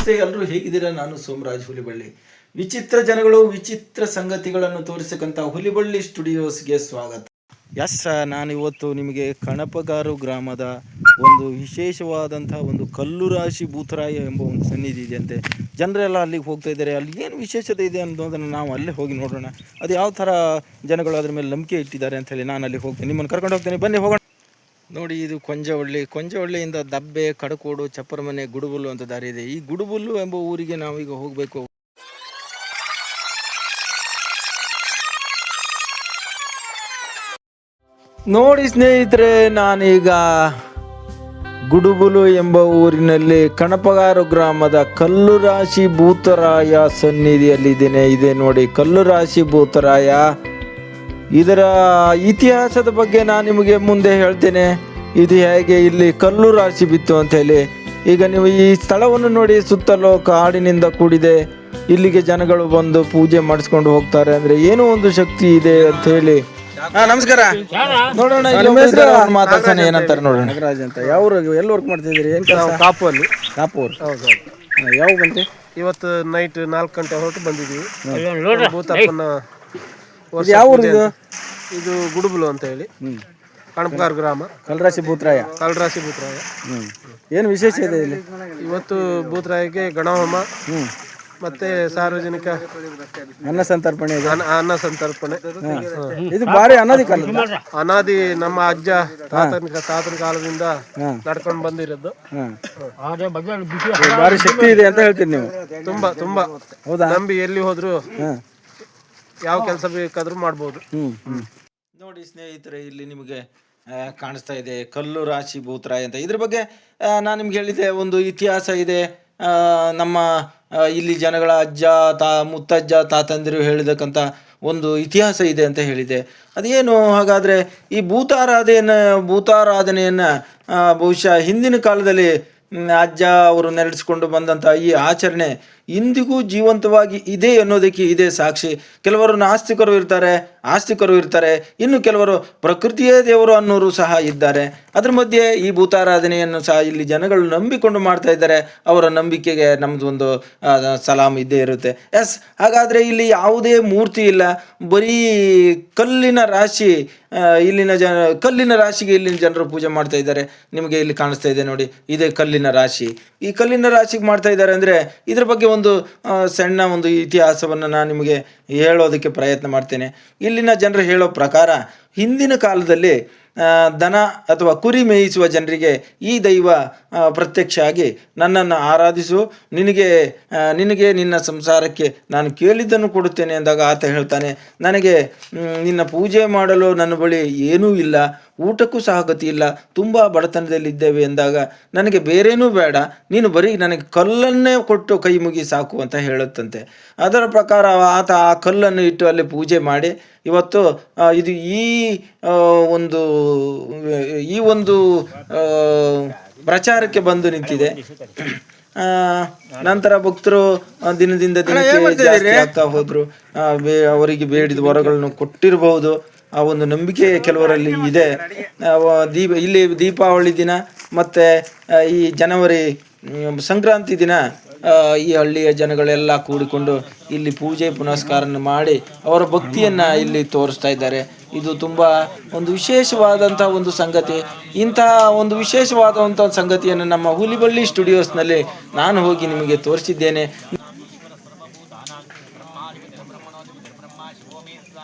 ನಮಸ್ತೆ ಎಲ್ಲರೂ ಹೇಗಿದ್ದೀರಾ? ನಾನು ಸೋಮರಾಜ್ ಹುಲಿಬಳ್ಳಿ. ವಿಚಿತ್ರ ಜನಗಳು ವಿಚಿತ್ರ ಸಂಗತಿಗಳನ್ನು ತೋರಿಸಕ್ಕಂಥ ಹುಲಿಬಳ್ಳಿ ಸ್ಟುಡಿಯೋಸ್ಗೆ ಸ್ವಾಗತ. ಎಸ್ ನಾನು ಇವತ್ತು ನಿಮಗೆ ಕಣಪಗಾರು ಗ್ರಾಮದ ಒಂದು ವಿಶೇಷವಾದಂಥ ಒಂದು ಕಲ್ಲು ರಾಶಿ ಭೂತರಾಯ ಎಂಬ ಒಂದು ಸನ್ನಿಧಿ ಇದೆಯಂತೆ. ಜನರೆಲ್ಲ ಅಲ್ಲಿಗೆ ಹೋಗ್ತಾ ಇದ್ದಾರೆ. ಅಲ್ಲಿ ಏನು ವಿಶೇಷತೆ ಇದೆ ಅನ್ನೋದನ್ನು ನಾವು ಅಲ್ಲೇ ಹೋಗಿ ನೋಡೋಣ. ಅದು ಯಾವ ಥರ ಜನಗಳು ಅದ್ರ ಮೇಲೆ ನಂಬಿಕೆ ಇಟ್ಟಿದ್ದಾರೆ ಅಂತ ಹೇಳಿ ನಾನು ಅಲ್ಲಿ ಹೋಗ್ತೇನೆ. ನಿಮ್ಮನ್ನು ಕರ್ಕೊಂಡು ಹೋಗ್ತೇನೆ. ಬನ್ನಿ, ಹೋಗೋಣ. ನೋಡಿ, ಇದು ಕೊಂಜವಳ್ಳಿ. ಕೊಂಜವಳ್ಳಿಯಿಂದ ದಬ್ಬೆ, ಕಡಕೋಡು, ಚಪ್ಪರಮನೆ, ಗುಡುಬುಲ್ಲು ಅಂತ ದಾರಿ ಇದೆ. ಈ ಗುಡುಬುಲ್ಲು ಎಂಬ ಊರಿಗೆ ನಾವೀಗ ಹೋಗಬೇಕು. ನೋಡಿ ಸ್ನೇಹಿತರೆ, ನಾನೀಗ ಗುಡುಬುಲು ಎಂಬ ಊರಿನಲ್ಲಿ ಕಣಪಗಾರು ಗ್ರಾಮದ ಕಲ್ಲು ರಾಶಿ ಭೂತರಾಯ ಸನ್ನಿಧಿಯಲ್ಲಿದ್ದೇನೆ. ಇದೆ ನೋಡಿ ಕಲ್ಲು ರಾಶಿ ಭೂತರಾಯ. ಇದರ ಇತಿಹಾಸದ ಬಗ್ಗೆ ನಾನು ನಿಮಗೆ ಮುಂದೆ ಹೇಳ್ತೇನೆ. ಇದು ಹೇಗೆ ಇಲ್ಲಿ ಕಲ್ಲು ರಾಶಿ ಬಿತ್ತು ಅಂತ ಹೇಳಿ. ಈಗ ನೀವು ಈ ಸ್ಥಳವನ್ನು ನೋಡಿ ಸುತ್ತಲೂ ಕಾಡಿನಿಂದ ಕೂಡಿದೆ. ಇಲ್ಲಿಗೆ ಜನಗಳು ಬಂದು ಪೂಜೆ ಮಾಡಿಸ್ಕೊಂಡು ಹೋಗ್ತಾರೆ ಅಂದ್ರೆ ಏನೋ ಒಂದು ಶಕ್ತಿ ಇದೆ ಅಂತ ಹೇಳಿ. ಹಾ ನಮಸ್ಕಾರ. ನೋಡೋಣ ಮಾತಾಡ್ತಾನೆ ಏನಂತಾರೆ ನೋಡೋಣ. ನಾಗರಾಜ್ ಅಂತ. ಯಾವ ಎಲ್ಲಿ ವರ್ಕ್ ಮಾಡ್ತಿದ್ದೀರಿ ಏನ್ ಕಾಪು ಅಲ್ಲಿ ಕಾಪು ಹೌದು ಯಾವ ಬಂತು ಇವತ್ತು ನೈಟ್ ನಾಲ್ಕು ಗಂಟೆ ಹೊರಟು ಬಂದಿದ್ದೀವಿ. ಭೂತಪ್ಪನ ಯಾವ ಊರು ಇದು ಗುಡುಬಲು ಅಂತ ಹೇಳಿ. ಕಣಪಗಾರ್ ಗ್ರಾಮ. ಕಲ್ರಾಶಿ ಭೂತರಾಯ. ಕಲ್ರಾಶಿ ಭೂತರಾಯ. ಏನು ವಿಶೇಷ ಇದೆ ಇಲ್ಲಿ? ಇವತ್ತು ಭೂತರಾಯಕ್ಕೆ ಗಣಹೋಮ ಮತ್ತೆ ಸಾರ್ವಜನಿಕ ಅನ್ನ ಸಂತರ್ಪಣೆ ಇದೆ. ಅನ್ನ ಸಂತರ್ಪಣೆ. ಇದು ಬಾರಿ ಅನಾದಿ ಕಾಲ ಅನಾದಿ ನಮ್ಮ ಅಜ್ಜ ತಾತನ ತಾತನ ಕಾಲದಿಂದ. ನಡ್ಕೊಂಡು ಬಂದಿರೋದು. ಬಾರಿ ಶಕ್ತಿ ಇದೆ ಅಂತ ಹೇಳ್ತೀನಿ ನೀವು. ತುಂಬಾ ತುಂಬಾ. ಹೌದಾ? ನಂಬಿ ಎಲ್ಲಿ ಹೋದ್ರು ಯಾವ ಕೆಲಸ ಬೇಕಾದ್ರೂ ಮಾಡ್ಬೋದು. ಹ್ಮ್. ಹ್ಮ್. ನೋಡಿ ಸ್ನೇಹಿತರೆ, ಇಲ್ಲಿ ನಿಮಗೆ ಕಾಣಿಸ್ತಾ ಇದೆ ಕಲ್ಲು ರಾಶಿ ಭೂತರಾಯ ಅಂತ. ಇದ್ರ ಬಗ್ಗೆ ನಾನು ನಿಮ್ಗೆ ಹೇಳಿದ್ದೆ ಒಂದು ಇತಿಹಾಸ ಇದೆ. ನಮ್ಮ ಇಲ್ಲಿ ಜನಗಳ ಅಜ್ಜ, ತಾ, ಮುತ್ತಜ್ಜ, ತಾತಂದಿರು ಹೇಳಿದಕ್ಕಂಥ ಒಂದು ಇತಿಹಾಸ ಇದೆ ಅಂತ ಹೇಳಿದೆ. ಅದೇನು ಹಾಗಾದರೆ, ಈ ಭೂತಾರಾಧನೆಯನ್ನು ಭೂತಾರಾಧನೆಯನ್ನು ಬಹುಶಃ ಹಿಂದಿನ ಕಾಲದಲ್ಲಿ ಅಜ್ಜ ಅವರು ನೆರಡಿಸ್ಕೊಂಡು ಬಂದಂಥ ಈ ಆಚರಣೆ ಇಂದಿಗೂ ಜೀವಂತವಾಗಿ ಇದೆ ಅನ್ನೋದಕ್ಕೆ ಇದೆ ಸಾಕ್ಷಿ. ಕೆಲವರು ನಾಸ್ತಿಕರು ಇರ್ತಾರೆ, ಆಸ್ತಿಕರು ಇರ್ತಾರೆ. ಇನ್ನು ಕೆಲವರು ಪ್ರಕೃತಿಯೇ ದೇವರು ಅನ್ನೋರು ಸಹ ಇದ್ದಾರೆ. ಅದ್ರ ಮಧ್ಯೆ ಈ ಭೂತಾರಾಧನೆಯನ್ನು ಸಹ ಇಲ್ಲಿ ಜನಗಳು ನಂಬಿಕೊಂಡು ಮಾಡ್ತಾ ಇದ್ದಾರೆ. ಅವರ ನಂಬಿಕೆಗೆ ನಮ್ಮದು ಒಂದು ಸಲಾಮ್ ಇದ್ದೇ ಇರುತ್ತೆ. ಎಸ್, ಹಾಗಾದರೆ ಇಲ್ಲಿ ಯಾವುದೇ ಮೂರ್ತಿ ಇಲ್ಲ. ಬರೀ ಕಲ್ಲಿನ ರಾಶಿ ಇಲ್ಲಿನ ಜನ, ಕಲ್ಲಿನ ರಾಶಿಗೆ ಇಲ್ಲಿನ ಜನರು ಪೂಜೆ ಮಾಡ್ತಾ ಇದ್ದಾರೆ. ನಿಮಗೆ ಇಲ್ಲಿ ಕಾಣಿಸ್ತಾ ಇದೆ ನೋಡಿ, ಇದೇ ಕಲ್ಲಿನ ರಾಶಿ. ಈ ಕಲ್ಲಿನ ರಾಶಿಗೆ ಮಾಡ್ತಾ ಇದ್ದಾರೆ ಅಂದರೆ ಇದ್ರ ಬಗ್ಗೆ ಒಂದು ಆ, ಸಣ್ಣ ಒಂದು ಇತಿಹಾಸವನ್ನು ನಾನು ನಿಮಗೆ ಹೇಳೋದಕ್ಕೆ ಪ್ರಯತ್ನ ಮಾಡ್ತೇನೆ. ಇಲ್ಲಿನ ಜನರು ಹೇಳೋ ಪ್ರಕಾರ ಹಿಂದಿನ ಕಾಲದಲ್ಲಿ ದನ ಅಥವಾ ಕುರಿ ಮೇಯಿಸುವ ಜನರಿಗೆ ಈ ದೈವ ಪ್ರತ್ಯಕ್ಷ ಆಗಿ ನನ್ನನ್ನು ಆರಾಧಿಸು. ನಿನಗೆ ನಿನಗೆ ನಿನ್ನ ಸಂಸಾರಕ್ಕೆ ನಾನು ಕೇಳಿದ್ದನ್ನು ಕೊಡುತ್ತೇನೆ ಅಂದಾಗ ಆತ ಹೇಳ್ತಾನೆ ನನಗೆ ನಿನ್ನ ಪೂಜೆ ಮಾಡಲು ನನ್ನ ಬಳಿ ಏನೂ ಇಲ್ಲ. ಊಟಕ್ಕೂ ಸಹ ಗತಿ ಇಲ್ಲ ತುಂಬ ಬಡತನದಲ್ಲಿದ್ದೇವೆ ಎಂದಾಗ ನನಗೆ ಬೇರೇನೂ ಬೇಡ. ನೀನು ಬರೀ ನನಗೆ ಕಲ್ಲನ್ನೇ ಕೊಟ್ಟು ಕೈ ಮುಗಿ ಸಾಕು ಅಂತ ಹೇಳುತ್ತಂತೆ. ಅದರ ಪ್ರಕಾರ ಆತ ಆ ಕಲ್ಲನ್ನು ಇಟ್ಟು ಅಲ್ಲಿ ಪೂಜೆ ಮಾಡಿ ಇವತ್ತು ಇದು ಈ ಒಂದು ಈ ಒಂದು ಪ್ರಚಾರಕ್ಕೆ ಬಂದು ನಿಂತಿದೆ. ಆ, ನಂತರ ಭಕ್ತರು ದಿನದಿಂದ ದಿನಕ್ಕೆ ಜಾಸ್ತಿ ಆಗ್ತಾ ಹೋದ್ರು. ಅವರಿಗೆ ಬೇಡಿದ ವರಗಳನ್ನು ಕೊಟ್ಟಿರಬಹುದು. ಆ ಒಂದು ನಂಬಿಕೆ ಕೆಲವರಲ್ಲಿ ಇದೆ. ದೀಪ, ಇಲ್ಲಿ ದೀಪಾವಳಿ ದಿನ ಮತ್ತು ಈ ಜನವರಿ ಸಂಕ್ರಾಂತಿ ದಿನ ಈ ಹಳ್ಳಿಯ ಜನಗಳೆಲ್ಲ ಕೂಡಿಕೊಂಡು ಇಲ್ಲಿ ಪೂಜೆ ಪುನಸ್ಕಾರ ಮಾಡಿ ಅವರ ಭಕ್ತಿಯನ್ನು ಇಲ್ಲಿ ತೋರಿಸ್ತಾ ಇದ್ದಾರೆ. ಇದು ತುಂಬ ಒಂದು ವಿಶೇಷವಾದಂಥ ಒಂದು ಸಂಗತಿ. ಇಂತಹ ಒಂದು ವಿಶೇಷವಾದಂಥ ಸಂಗತಿಯನ್ನು ನಮ್ಮ ಹುಲಿಬಳ್ಳಿ ಸ್ಟುಡಿಯೋಸ್ನಲ್ಲಿ ನಾನು ಹೋಗಿ ನಿಮಗೆ ತೋರಿಸಿದ್ದೇನೆ.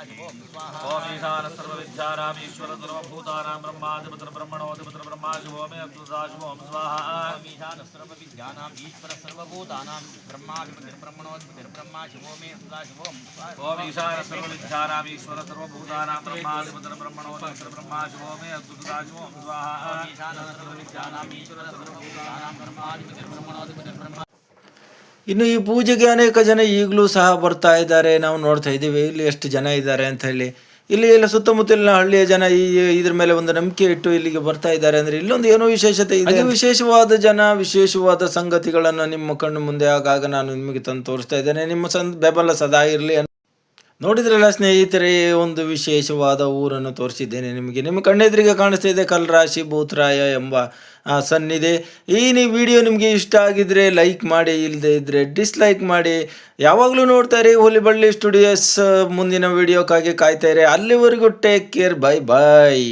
ओम ईशान सर्वविद्यारामीश्वर सर्वभूतानां ब्रह्माधिपतिर ब्रह्मणोऽधिपतिर ब्रह्माशिवो मे अस्तुदाशिवों स्वाहा। ओम ईशान सर्वविद्यानां ईश्वर सर्वभूतानां ब्रह्माधिपतिर ब्रह्मणोऽधिपतिर ब्रह्माशिवो मे अस्तुदाशिवों स्वाहा ओम ईशान सर्वविद्यानां ईश्वर सर्वभूतानां ब्रह्माधिपतिर ब्रह्मणोऽधिपतिर ब्रह्माशिवो मे अस्तुदाशिवों स्वाहा ओम ईशान सर्वविद्यानां ईश्वर सर्वभूतानां ब्रह्माधिपतिर ब्रह्मणोऽधिपतिर ब्रह्मा ಇನ್ನು ಈ ಪೂಜೆಗೆ ಅನೇಕ ಜನ ಈಗಲೂ ಸಹ ಬರ್ತಾ ಇದ್ದಾರೆ. ನಾವು ನೋಡ್ತಾ ಇದ್ದೀವಿ ಇಲ್ಲಿ ಎಷ್ಟು ಜನ ಇದ್ದಾರೆ ಅಂತ ಹೇಳಿ. ಇಲ್ಲಿ ಎಲ್ಲ ಸುತ್ತಮುತ್ತಲಿನ ಹಳ್ಳಿಯ ಜನ ಈ ಇದ್ರ ಮೇಲೆ ಒಂದು ನಂಬಿಕೆ ಇಟ್ಟು ಇಲ್ಲಿಗೆ ಬರ್ತಾ ಇದ್ದಾರೆ ಅಂದ್ರೆ ಇಲ್ಲೊಂದು ಏನೋ ವಿಶೇಷತೆ ಇದೆ. ವಿಶೇಷವಾದ ಜನ ವಿಶೇಷವಾದ ಸಂಗತಿಗಳನ್ನು ನಿಮ್ಮ ಕಣ್ಣು ಮುಂದೆ ಆಗಾಗ ನಾನು ನಿಮಗೆ ತಂದು ತೋರಿಸ್ತಾ ಇದ್ದೇನೆ. ನಿಮ್ಮ ಸಂ ಬೆಬಲ ಸದಾ ಇರಲಿ ನೋಡಿದ್ರಲ್ಲ ಸ್ನೇಹಿತರೆ, ಒಂದು ವಿಶೇಷವಾದ ಊರನ್ನು ತೋರಿಸಿದ್ದೇನೆ ನಿಮಗೆ. ನಿಮ್ಮ ಕಣ್ಣೆದುರಿಗೆ ಕಾಣಿಸ್ತಾ ಇದೆ ಕಲ್ರಾಶಿ ಭೂತರಾಯ ಎಂಬ ಸನ್ನಿದೆ ಈ ನೀವು ವಿಡಿಯೋ ನಿಮಗೆ ಇಷ್ಟ ಆಗಿದ್ರೆ ಲೈಕ್ ಮಾಡಿ ಇಲ್ಲದೆ ಇದ್ದರೆ ಡಿಸ್ಲೈಕ್ ಮಾಡಿ. ಯಾವಾಗಲೂ ನೋಡ್ತಾ ಇರಿ ಹುಲಿಬಳ್ಳಿ ಸ್ಟುಡಿಯೋಸ್, ಮುಂದಿನ ವಿಡಿಯೋಕ್ಕಾಗಿ ಕಾಯ್ತಾ ಇರಿ. ಅಲ್ಲಿವರೆಗೂ ಟೇಕ್ ಕೇರ್, ಬೈ ಬಾಯ್